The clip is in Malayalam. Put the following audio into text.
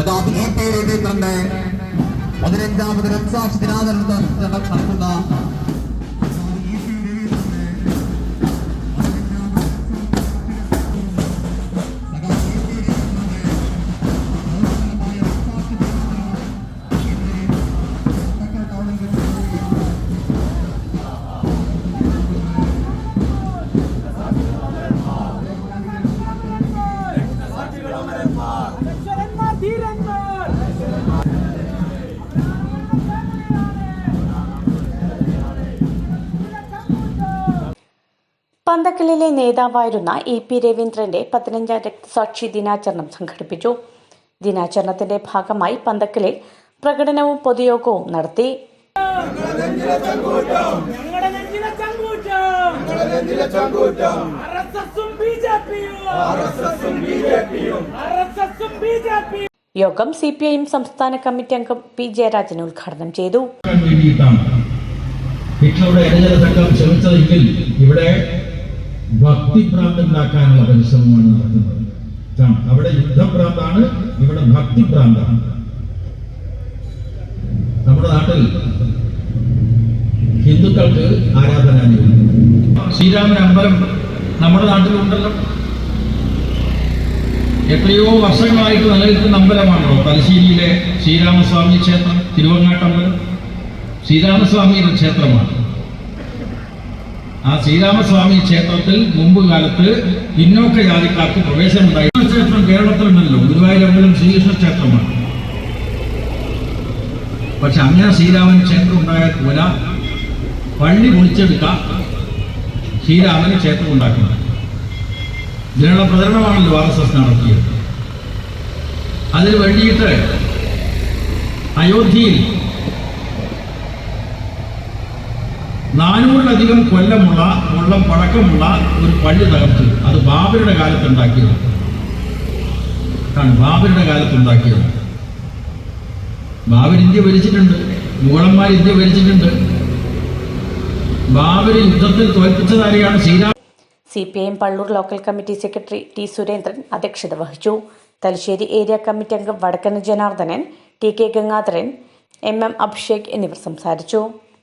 സഖാബ് ഇ പി രവീന്ദ്രന്റെ പതിനഞ്ചാമത് രക്സാക്ഷി ദിനാചരണം നടത്തുന്ന ഇ പന്തക്കലിലെ നേതാവായിരുന്ന ഇ പി രവീന്ദ്രന്റെ പതിനഞ്ചാം രക്തസാക്ഷി ദിനാചരണം സംഘടിപ്പിച്ചു. ദിനാചരണത്തിന്റെ ഭാഗമായി പന്തക്കലിൽ പ്രകടനവും പൊതുയോഗവും നടത്തി. യോഗം സി പി ഐ എം സംസ്ഥാന കമ്മിറ്റി അംഗം പി ജയരാജൻ ഉദ്ഘാടനം ചെയ്തു. ഇവിടെ ഭക്തിഭ്രാന്ത് ഉണ്ടാക്കാനുള്ള പരിശ്രമമാണ് നടക്കുന്നത്. അവിടെ യുദ്ധഭ്രാന്താണ് ഇവിടെ ഭക്തിഭ്രാന്താണ്. നമ്മുടെ നാട്ടിൽ ഹിന്ദുക്കൾക്ക് ആരാധനാലയം. ശ്രീരാമൻ അമ്പലം നമ്മുടെ നാട്ടിലുണ്ടല്ലോ. എത്രയോ വർഷങ്ങളായിട്ട് നിലനിൽക്കുന്ന അമ്പലമാണല്ലോ. തലശ്ശേരിയിലെ ശ്രീരാമസ്വാമി ക്ഷേത്രം തിരുവങ്ങാട്ടമ്പലം ശ്രീരാമസ്വാമിയുടെ ക്ഷേത്രമാണ്. ആ ശ്രീരാമസ്വാമി ക്ഷേത്രത്തിൽ മുമ്പ് കാലത്ത് പിന്നോക്ക ജാതിക്കാർക്ക് പ്രവേശനം ഉണ്ടായി ക്ഷേത്രം കേരളത്തിലുണ്ടല്ലോ. ഗുരുവായൂരമ്പലം ശ്രീകൃഷ്ണ ക്ഷേത്രമാണ്. പക്ഷെ അങ്ങനെ ശ്രീരാമൻ ക്ഷേത്രം ഉണ്ടായ പോലെ പള്ളി പൊളിച്ചെടുക്കാം ശ്രീരാമൻ ക്ഷേത്രം ഉണ്ടാക്കുന്നത് ഇതിനുള്ള പ്രചരണമാണല്ലോ ആർ എസ് എസ് നടത്തിയത്. അതിൽ വേണ്ടിയിട്ട് അയോധ്യയിൽ നാനൂറിലധികം കൊല്ലമുള്ള കൊള്ളം പഴക്കമുള്ള ഒരു പള്ളി തകർത്തു. അത് ബാബരുടെ കാലത്ത് ഉണ്ടാക്കിയതാണ് ബാബരുടെ കാലത്ത് ഉണ്ടാക്കിയതാണ് ബാബർ ഇന്ത്യ ഭരിച്ചിട്ടുണ്ട്. മുഗളന്മാർ ഇന്ത്യ ഭരിച്ചിട്ടുണ്ട്. ബാബർ യുദ്ധത്തിൽ തോൽപ്പിച്ചതാരെയാണ് Sreeram C P I M Pallur local committee secretary T Surendran അധ്യക്ഷത വഹിച്ചു. തലശ്ശേരി ഏരിയ കമ്മിറ്റി അംഗം Vadakkan Janardhanan T K Gangadharan M M Abhishek എന്നിവർ സംസാരിച്ചു.